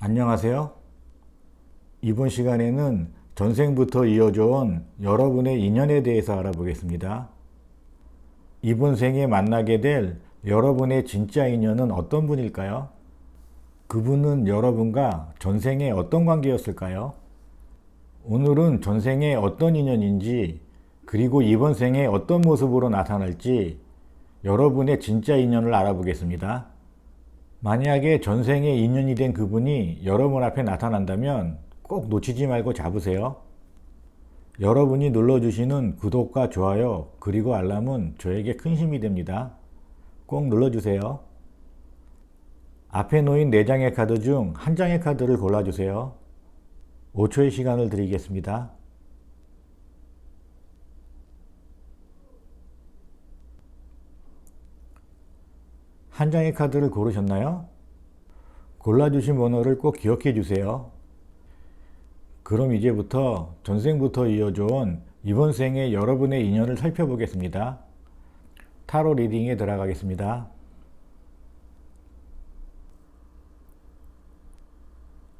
안녕하세요. 이번 시간에는 전생부터 이어져 온 여러분의 인연에 대해서 알아보겠습니다. 이번 생에 만나게 될 여러분의 진짜 인연은 어떤 분일까요? 그분은 여러분과 전생에 어떤 관계였을까요? 오늘은 전생에 어떤 인연인지 그리고 이번 생에 어떤 모습으로 나타날지 여러분의 진짜 인연을 알아보겠습니다. 만약에 전생에 인연이 된 그분이 여러분 앞에 나타난다면 꼭 놓치지 말고 잡으세요. 여러분이 눌러주시는 구독과 좋아요 그리고 알람은 저에게 큰 힘이 됩니다. 꼭 눌러주세요. 앞에 놓인 4장의 카드 중 한 장의 카드를 골라주세요. 5초의 시간을 드리겠습니다. 한 장의 카드를 고르셨나요? 골라주신 번호를 꼭 기억해 주세요. 그럼 이제부터 전생부터 이어져 온 이번 생의 여러분의 인연을 살펴보겠습니다. 타로 리딩에 들어가겠습니다.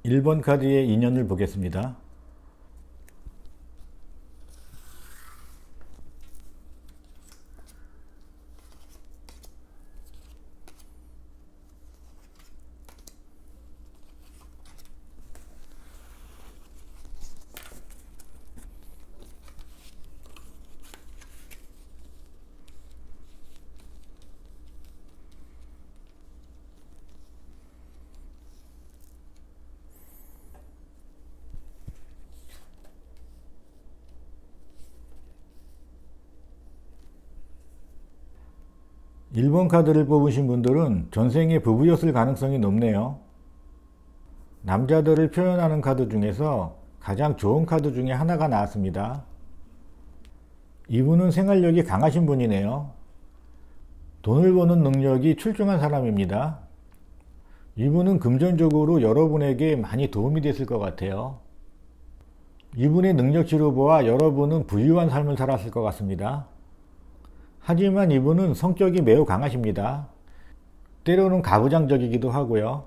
1번 카드의 인연을 보겠습니다. 일번 카드를 뽑으신 분들은 전생에 부부였을 가능성이 높네요. 남자들을 표현하는 카드 중에서 가장 좋은 카드 중에 하나가 나왔습니다. 이분은 생활력이 강하신 분이네요. 돈을 버는 능력이 출중한 사람입니다. 이분은 금전적으로 여러분에게 많이 도움이 됐을 것 같아요. 이분의 능력치로 보아 여러분은 부유한 삶을 살았을 것 같습니다. 하지만 이분은 성격이 매우 강하십니다. 때로는 가부장적이기도 하고요.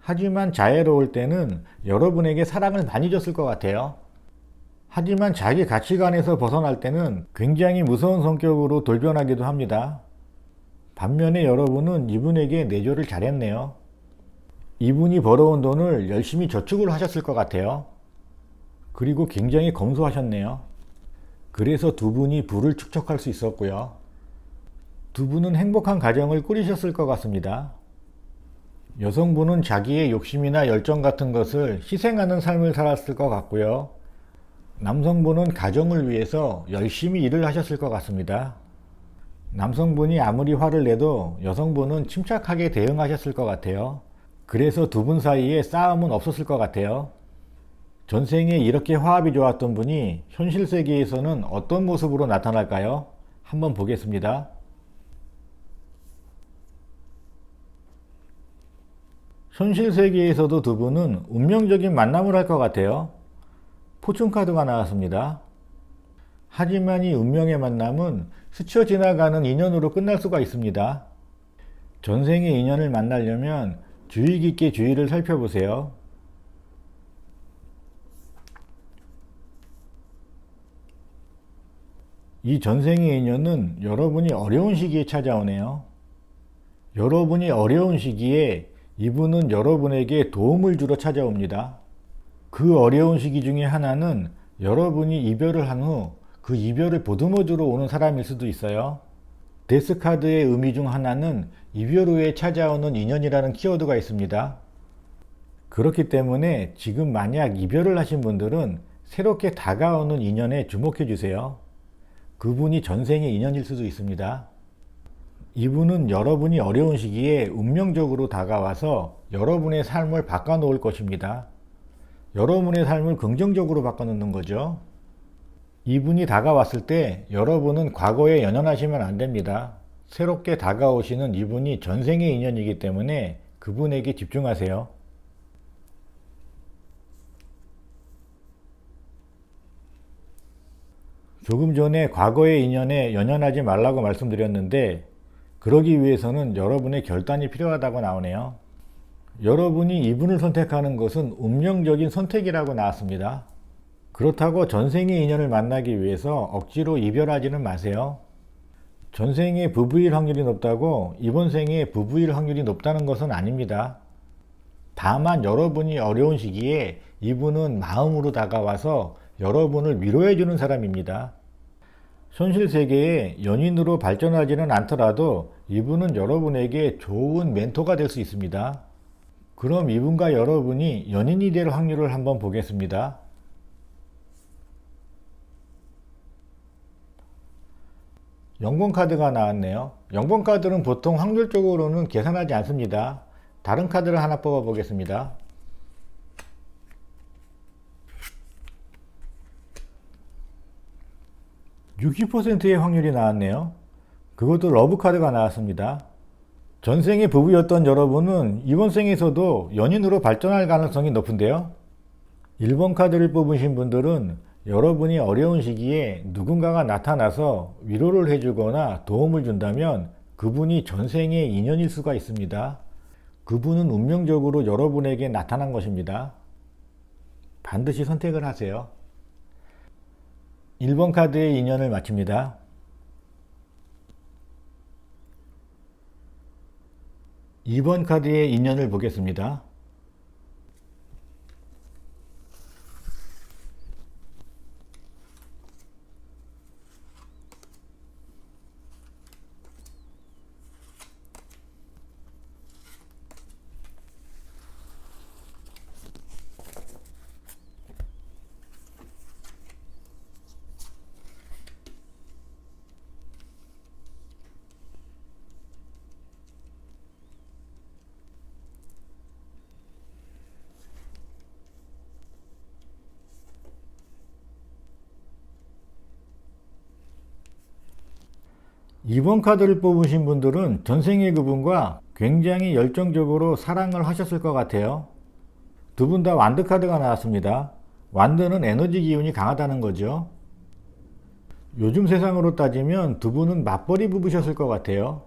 하지만 자애로울 때는 여러분에게 사랑을 많이 줬을 것 같아요. 하지만 자기 가치관에서 벗어날 때는 굉장히 무서운 성격으로 돌변하기도 합니다. 반면에 여러분은 이분에게 내조를 잘했네요. 이분이 벌어온 돈을 열심히 저축을 하셨을 것 같아요. 그리고 굉장히 검소하셨네요. 그래서 두 분이 부를 축적할 수 있었고요. 두 분은 행복한 가정을 꾸리셨을 것 같습니다. 여성분은 자기의 욕심이나 열정 같은 것을 희생하는 삶을 살았을 것 같고요. 남성분은 가정을 위해서 열심히 일을 하셨을 것 같습니다. 남성분이 아무리 화를 내도 여성분은 침착하게 대응하셨을 것 같아요. 그래서 두 분 사이에 싸움은 없었을 것 같아요. 전생에 이렇게 화합이 좋았던 분이 현실 세계에서는 어떤 모습으로 나타날까요? 한번 보겠습니다. 현실 세계에서도 두 분은 운명적인 만남을 할 것 같아요. 포춘 카드가 나왔습니다. 하지만 이 운명의 만남은 스쳐 지나가는 인연으로 끝날 수가 있습니다. 전생의 인연을 만나려면 주의 깊게 주의를 살펴보세요. 이 전생의 인연은 여러분이 어려운 시기에 찾아오네요. 여러분이 어려운 시기에 이분은 여러분에게 도움을 주러 찾아옵니다. 그 어려운 시기 중에 하나는 여러분이 이별을 한 후 그 이별을 보듬어 주러 오는 사람일 수도 있어요. 데스카드의 의미 중 하나는 이별 후에 찾아오는 인연이라는 키워드가 있습니다. 그렇기 때문에 지금 만약 이별을 하신 분들은 새롭게 다가오는 인연에 주목해 주세요. 그분이 전생의 인연일 수도 있습니다. 이분은 여러분이 어려운 시기에 운명적으로 다가와서 여러분의 삶을 바꿔놓을 것입니다. 여러분의 삶을 긍정적으로 바꿔놓는 거죠. 이분이 다가왔을 때 여러분은 과거에 연연하시면 안 됩니다. 새롭게 다가오시는 이분이 전생의 인연이기 때문에 그분에게 집중하세요. 조금 전에 과거의 인연에 연연하지 말라고 말씀드렸는데 그러기 위해서는 여러분의 결단이 필요하다고 나오네요. 여러분이 이분을 선택하는 것은 운명적인 선택이라고 나왔습니다. 그렇다고 전생의 인연을 만나기 위해서 억지로 이별하지는 마세요. 전생에 부부일 확률이 높다고 이번 생에 부부일 확률이 높다는 것은 아닙니다. 다만 여러분이 어려운 시기에 이분은 마음으로 다가와서 여러분을 위로해 주는 사람입니다. 현실 세계에 연인으로 발전하지는 않더라도 이분은 여러분에게 좋은 멘토가 될 수 있습니다. 그럼 이분과 여러분이 연인이 될 확률을 한번 보겠습니다. 영번 카드가 나왔네요. 영번 카드는 보통 확률적으로는 계산하지 않습니다. 다른 카드를 하나 뽑아 보겠습니다. (60%의) 확률이 나왔네요. 그것도 러브 카드가 나왔습니다. 전생의 부부였던 여러분은 이번 생에서도 연인으로 발전할 가능성이 높은데요. 1번 카드를 뽑으신 분들은 여러분이 어려운 시기에 누군가가 나타나서 위로를 해주거나 도움을 준다면 그분이 전생의 인연일 수가 있습니다. 그분은 운명적으로 여러분에게 나타난 것입니다. 반드시 선택을 하세요. 1번 카드의 인연을 마칩니다. 2번 카드의 인연을 보겠습니다. 이번 카드를 뽑으신 분들은 전생의 그분과 굉장히 열정적으로 사랑을 하셨을 것 같아요. 두 분 다 완드 카드가 나왔습니다. 완드는 에너지 기운이 강하다는 거죠. 요즘 세상으로 따지면 두 분은 맞벌이 부부셨을 것 같아요.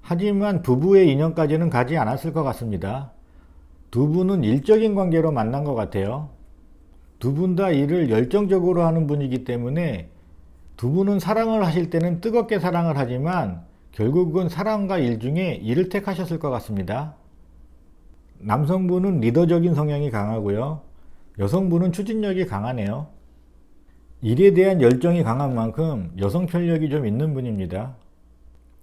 하지만 부부의 인연까지는 가지 않았을 것 같습니다. 두 분은 일적인 관계로 만난 것 같아요. 두 분 다 일을 열정적으로 하는 분이기 때문에 두 분은 사랑을 하실 때는 뜨겁게 사랑을 하지만 결국은 사랑과 일 중에 일을 택하셨을 것 같습니다. 남성분은 리더적인 성향이 강하고요. 여성분은 추진력이 강하네요. 일에 대한 열정이 강한 만큼 여성 편력이 좀 있는 분입니다.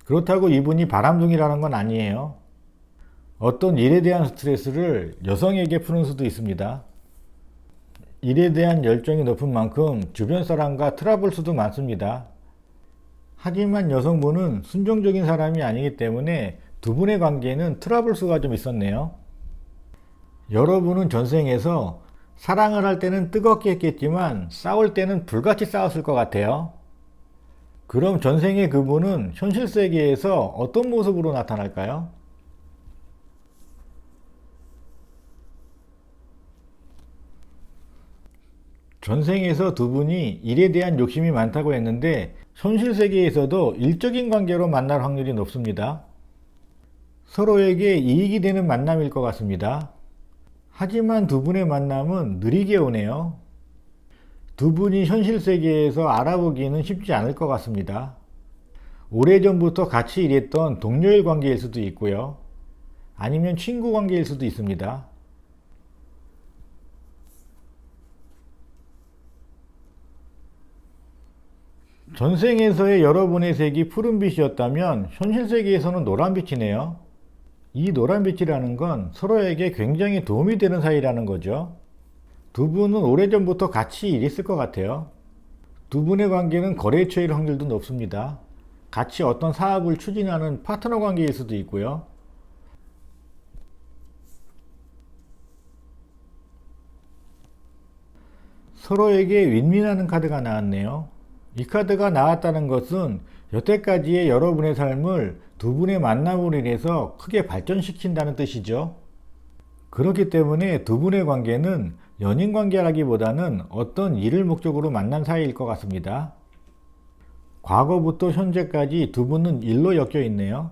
그렇다고 이분이 바람둥이라는 건 아니에요. 어떤 일에 대한 스트레스를 여성에게 푸는 수도 있습니다. 일에 대한 열정이 높은 만큼 주변 사람과 트러블 수도 많습니다. 하지만 여성분은 순종적인 사람이 아니기 때문에 두 분의 관계는 트러블 수가 좀 있었네요. 여러분은 전생에서 사랑을 할 때는 뜨겁게 했겠지만 싸울 때는 불같이 싸웠을 것 같아요. 그럼 전생의 그분은 현실 세계에서 어떤 모습으로 나타날까요? 전생에서 두 분이 일에 대한 욕심이 많다고 했는데 현실 세계에서도 일적인 관계로 만날 확률이 높습니다. 서로에게 이익이 되는 만남일 것 같습니다. 하지만 두 분의 만남은 느리게 오네요. 두 분이 현실 세계에서 알아보기는 쉽지 않을 것 같습니다. 오래전부터 같이 일했던 동료의 관계일 수도 있고요. 아니면 친구 관계일 수도 있습니다. 전생에서의 여러분의 색이 푸른빛이었다면 현실 세계에서는 노란빛이네요. 이 노란빛이라는 건 서로에게 굉장히 도움이 되는 사이라는 거죠. 두 분은 오래전부터 같이 일했을 것 같아요. 두 분의 관계는 거래처일 확률도 높습니다. 같이 어떤 사업을 추진하는 파트너 관계일 수도 있고요. 서로에게 윈윈하는 카드가 나왔네요. 이 카드가 나왔다는 것은 여태까지의 여러분의 삶을 두 분의 만남으로 인해서 크게 발전시킨다는 뜻이죠. 그렇기 때문에 두 분의 관계는 연인 관계라기보다는 어떤 일을 목적으로 만난 사이일 것 같습니다. 과거부터 현재까지 두 분은 일로 엮여 있네요.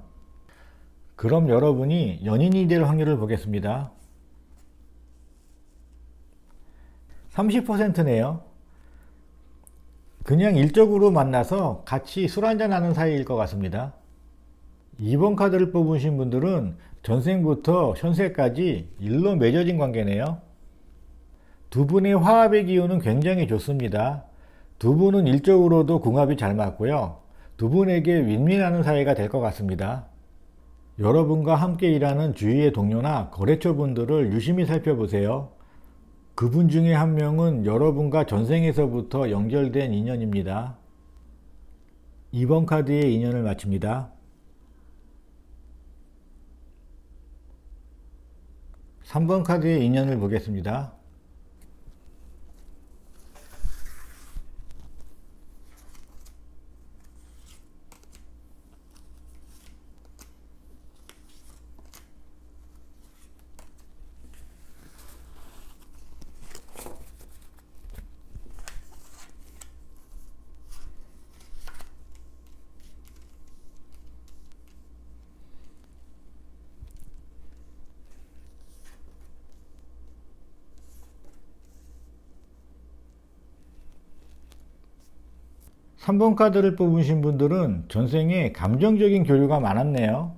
그럼 여러분이 연인이 될 확률을 보겠습니다. 30%네요. 그냥 일적으로 만나서 같이 술 한잔하는 사이일 것 같습니다. 2번 카드를 뽑으신 분들은 전생부터 현세까지 일로 맺어진 관계네요. 두 분의 화합의 기운은 굉장히 좋습니다. 두 분은 일적으로도 궁합이 잘 맞고요. 두 분에게 윈윈하는 사이가 될 것 같습니다. 여러분과 함께 일하는 주위의 동료나 거래처 분들을 유심히 살펴보세요. 그분 중에 한 명은 여러분과 전생에서부터 연결된 인연입니다. 2번 카드의 인연을 마칩니다. 3번 카드의 인연을 보겠습니다. 3번 카드를 뽑으신 분들은 전생에 감정적인 교류가 많았네요.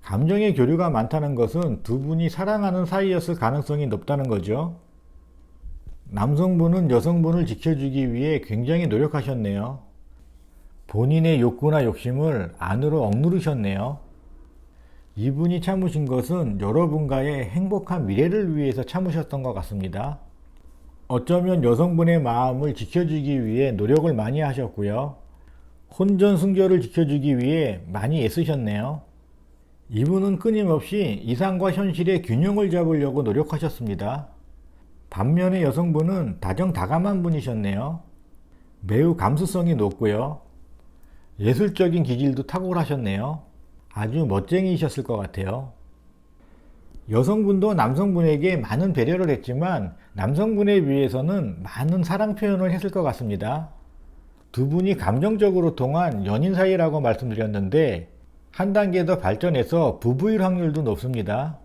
감정의 교류가 많다는 것은 두 분이 사랑하는 사이였을 가능성이 높다는 거죠. 남성분은 여성분을 지켜주기 위해 굉장히 노력하셨네요. 본인의 욕구나 욕심을 안으로 억누르셨네요. 이분이 참으신 것은 여러분과의 행복한 미래를 위해서 참으셨던 것 같습니다. 어쩌면 여성분의 마음을 지켜주기 위해 노력을 많이 하셨고요. 혼전 순결을 지켜주기 위해 많이 애쓰셨네요. 이분은 끊임없이 이상과 현실의 균형을 잡으려고 노력하셨습니다. 반면에 여성분은 다정다감한 분이셨네요. 매우 감수성이 높고요. 예술적인 기질도 탁월하셨네요. 아주 멋쟁이셨을 것 같아요. 여성분도 남성분에게 많은 배려를 했지만 남성분에 비해서는 많은 사랑 표현을 했을 것 같습니다. 두 분이 감정적으로 통한 연인 사이라고 말씀드렸는데 한 단계 더 발전해서 부부일 확률도 높습니다.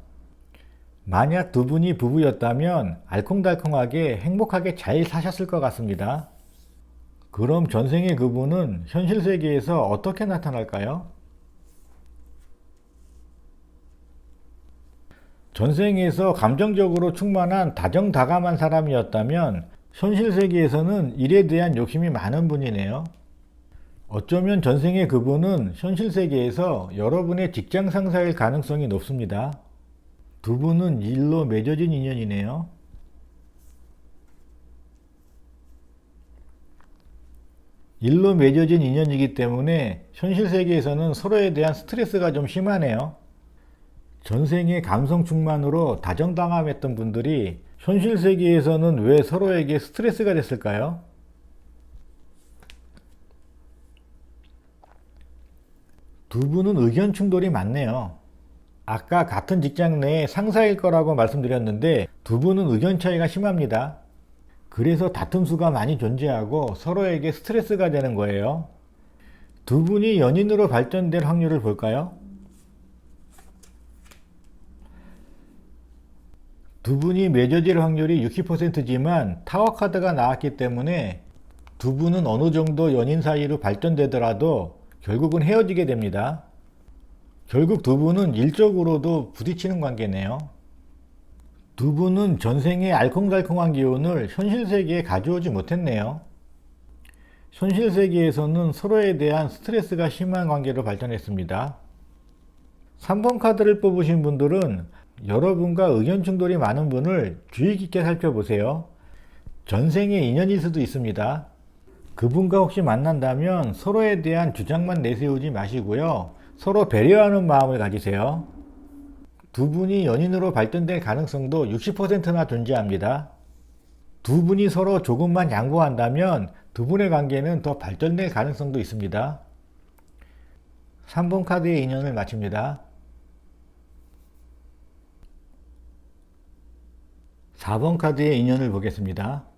만약 두 분이 부부였다면 알콩달콩하게 행복하게 잘 사셨을 것 같습니다. 그럼 전생의 그분은 현실 세계에서 어떻게 나타날까요? 전생에서 감정적으로 충만한 다정다감한 사람이었다면 현실 세계에서는 일에 대한 욕심이 많은 분이네요. 어쩌면 전생의 그분은 현실 세계에서 여러분의 직장 상사일 가능성이 높습니다. 두 분은 일로 맺어진 인연이네요. 일로 맺어진 인연이기 때문에 현실 세계에서는 서로에 대한 스트레스가 좀 심하네요. 전생의 감성 충만으로 다정당함했던 분들이 현실 세계에서는 왜 서로에게 스트레스가 됐을까요? 두 분은 의견 충돌이 많네요. 아까 같은 직장 내에 상사일 거라고 말씀드렸는데 두 분은 의견 차이가 심합니다. 그래서 다툼 수가 많이 존재하고 서로에게 스트레스가 되는 거예요. 두 분이 연인으로 발전될 확률을 볼까요? 두 분이 맺어질 확률이 60%지만 타워 카드가 나왔기 때문에 두 분은 어느 정도 연인 사이로 발전되더라도 결국은 헤어지게 됩니다. 결국 두 분은 일적으로도 부딪히는 관계네요. 두 분은 전생의 알콩달콩한 기운을 현실 세계에 가져오지 못했네요. 현실 세계에서는 서로에 대한 스트레스가 심한 관계로 발전했습니다. 3번 카드를 뽑으신 분들은 여러분과 의견 충돌이 많은 분을 주의 깊게 살펴보세요. 전생의 인연일 수도 있습니다. 그분과 혹시 만난다면 서로에 대한 주장만 내세우지 마시고요. 서로 배려하는 마음을 가지세요. 두 분이 연인으로 발전될 가능성도 60%나 존재합니다. 두 분이 서로 조금만 양보한다면 두 분의 관계는 더 발전될 가능성도 있습니다. 3번 카드의 인연을 마칩니다. 4번 카드의 인연을 보겠습니다.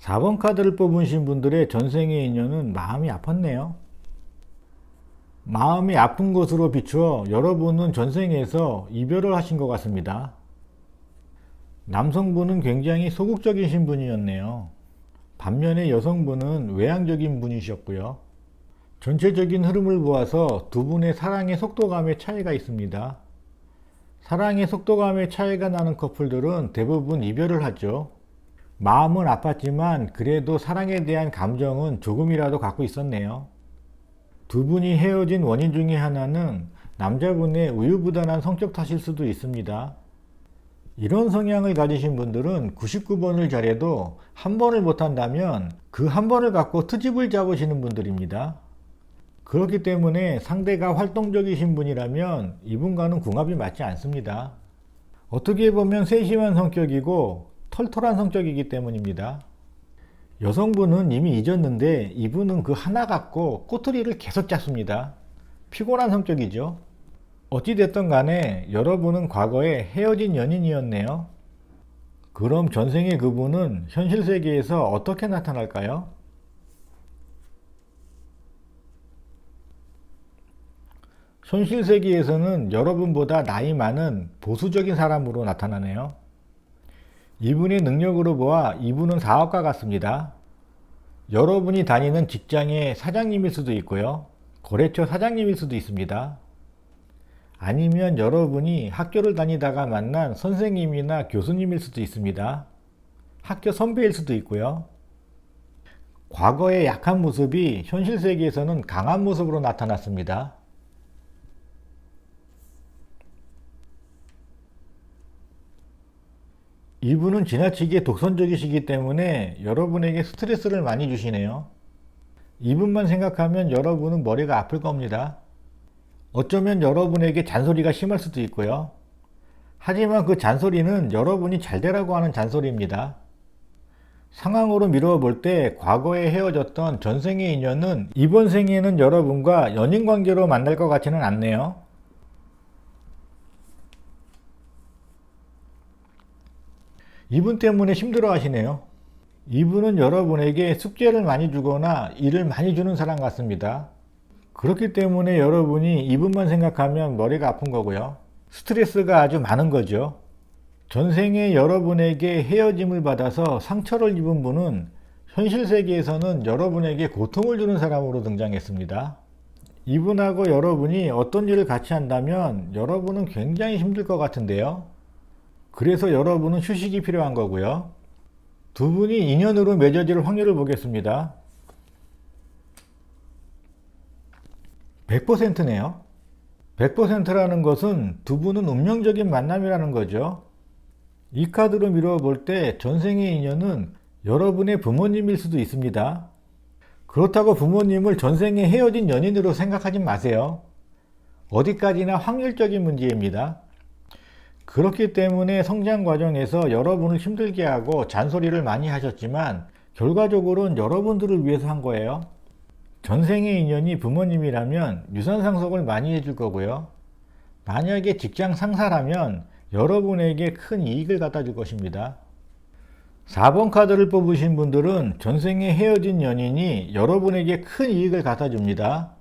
4번 카드를 뽑으신 분들의 전생의 인연은 마음이 아팠네요. 마음이 아픈 것으로 비추어 여러분은 전생에서 이별을 하신 것 같습니다. 남성분은 굉장히 소극적이신 분이었네요. 반면에 여성분은 외향적인 분이셨고요. 전체적인 흐름을 보아서 두 분의 사랑의 속도감의 차이가 있습니다. 사랑의 속도감의 차이가 나는 커플들은 대부분 이별을 하죠. 마음은 아팠지만 그래도 사랑에 대한 감정은 조금이라도 갖고 있었네요. 두 분이 헤어진 원인 중에 하나는 남자분의 우유부단한 성격 탓일 수도 있습니다. 이런 성향을 가지신 분들은 99번을 잘해도 한 번을 못한다면 그 한 번을 갖고 트집을 잡으시는 분들입니다. 그렇기 때문에 상대가 활동적이신 분이라면 이분과는 궁합이 맞지 않습니다. 어떻게 보면 세심한 성격이고 털털한 성격이기 때문입니다. 여성분은 이미 잊었는데 이분은 그 하나 갖고 꼬투리를 계속 잡습니다. 피곤한 성격이죠. 어찌됐든 간에 여러분은 과거에 헤어진 연인이었네요. 그럼 전생의 그분은 현실 세계에서 어떻게 나타날까요? 현실 세계에서는 여러분보다 나이 많은 보수적인 사람으로 나타나네요. 이분의 능력으로 보아 이분은 사업가 같습니다. 여러분이 다니는 직장의 사장님일 수도 있고요. 거래처 사장님일 수도 있습니다. 아니면 여러분이 학교를 다니다가 만난 선생님이나 교수님일 수도 있습니다. 학교 선배일 수도 있고요. 과거의 약한 모습이 현실 세계에서는 강한 모습으로 나타났습니다. 이분은 지나치게 독선적이시기 때문에 여러분에게 스트레스를 많이 주시네요. 이분만 생각하면 여러분은 머리가 아플 겁니다. 어쩌면 여러분에게 잔소리가 심할 수도 있고요. 하지만 그 잔소리는 여러분이 잘 되라고 하는 잔소리입니다. 상황으로 미루어 볼 때 과거에 헤어졌던 전생의 인연은 이번 생에는 여러분과 연인 관계로 만날 것 같지는 않네요. 이분 때문에 힘들어 하시네요. 이분은 여러분에게 숙제를 많이 주거나 일을 많이 주는 사람 같습니다. 그렇기 때문에 여러분이 이분만 생각하면 머리가 아픈 거고요. 스트레스가 아주 많은 거죠. 전생에 여러분에게 헤어짐을 받아서 상처를 입은 분은 현실 세계에서는 여러분에게 고통을 주는 사람으로 등장했습니다. 이분하고 여러분이 어떤 일을 같이 한다면 여러분은 굉장히 힘들 것 같은데요. 그래서 여러분은 휴식이 필요한 거고요. 두 분이 인연으로 맺어질 확률을 보겠습니다. 100%네요. 100%라는 것은 두 분은 운명적인 만남이라는 거죠. 이 카드로 미뤄 볼때 전생의 인연은 여러분의 부모님일 수도 있습니다. 그렇다고 부모님을 전생에 헤어진 연인으로 생각하지 마세요. 어디까지나 확률적인 문제입니다. 그렇기 때문에 성장 과정에서 여러분을 힘들게 하고 잔소리를 많이 하셨지만 결과적으로는 여러분들을 위해서 한 거예요. 전생의 인연이 부모님이라면 유산 상속을 많이 해줄 거고요. 만약에 직장 상사라면 여러분에게 큰 이익을 갖다 줄 것입니다. 4번 카드를 뽑으신 분들은 전생에 헤어진 연인이 여러분에게 큰 이익을 갖다 줍니다.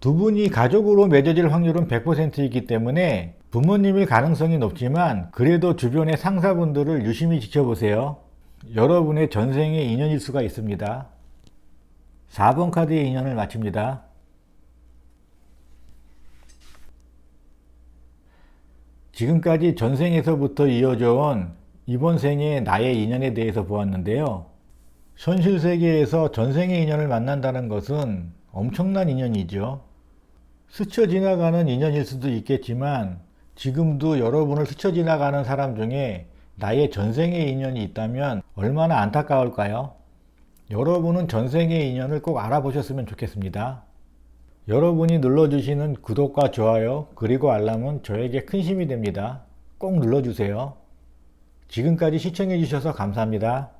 두 분이 가족으로 맺어질 확률은 100%이기 때문에 부모님일 가능성이 높지만 그래도 주변의 상사분들을 유심히 지켜보세요. 여러분의 전생의 인연일 수가 있습니다. 4번 카드의 인연을 마칩니다. 지금까지 전생에서부터 이어져 온 이번 생의 나의 인연에 대해서 보았는데요. 현실 세계에서 전생의 인연을 만난다는 것은 엄청난 인연이죠. 스쳐 지나가는 인연일 수도 있겠지만 지금도 여러분을 스쳐 지나가는 사람 중에 나의 전생의 인연이 있다면 얼마나 안타까울까요? 여러분은 전생의 인연을 꼭 알아보셨으면 좋겠습니다. 여러분이 눌러주시는 구독과 좋아요 그리고 알람은 저에게 큰 힘이 됩니다. 꼭 눌러주세요. 지금까지 시청해주셔서 감사합니다.